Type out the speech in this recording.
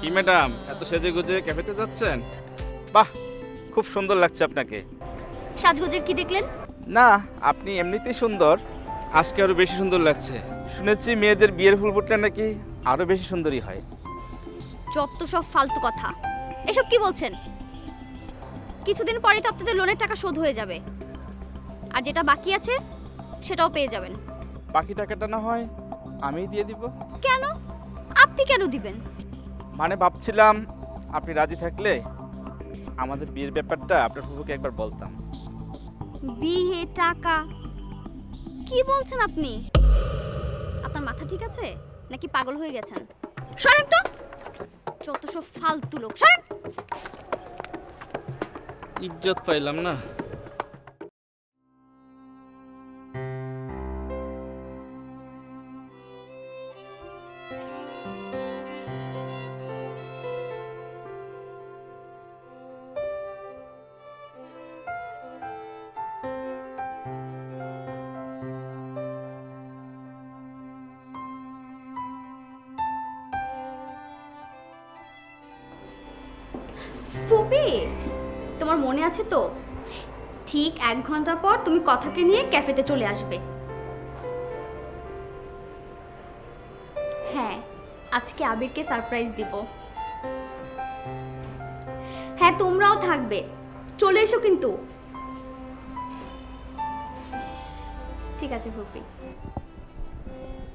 কি ম্যাডাম এত সেজে গুজে ক্যাফেতে যাচ্ছেন? বাহ খুব সুন্দর লাগছে আপনাকে। সাজগোজের কি দেখলেন? না আপনি এমনিতেই সুন্দর। আজকে আরও বেশি সুন্দর লাগছে। শুনেছি মেয়েদের বিয়ের ফুল ফুটলে নাকি আরও বেশি সুন্দরী হয়। যত সব ফালতু কথা। এসব কি বলছেন? কিছুদিন পরেই তো আপনাদের লোনের টাকা শোধ হয়ে যাবে। আর যেটা বাকি আছে সেটাও পেয়ে যাবেন। বাকি টাকাটা না হয় আমিই দিয়ে দিব। কেন? আপনি কেন দিবেন? মানে ভাবছিলাম আপনি রাজি থাকলে আমাদের বিয়ের ব্যাপারটা আপনার ফুফুকে একবার বলতাম। বিয়ে টাকা? কি বলছেন আপনি? আপনার মাথা ঠিক আছে? নাকি পাগল হয়ে গেছেন? সরেন তো! যত সব ফালতু লোক সরেন! ইজ্জত পাইলাম না। ফুপি তোমার মনে আছে তো? ঠিক এক ঘণ্টা পর তুমি কথাকে নিয়ে ক্যাফেতে চলে আসবে। হ্যাঁ আজকে আবিরকে সারপ্রাইজ দিব। হ্যাঁ তোমরাও থাকবে। চলে এসো কিন্তু। ঠিক আছে ফুপি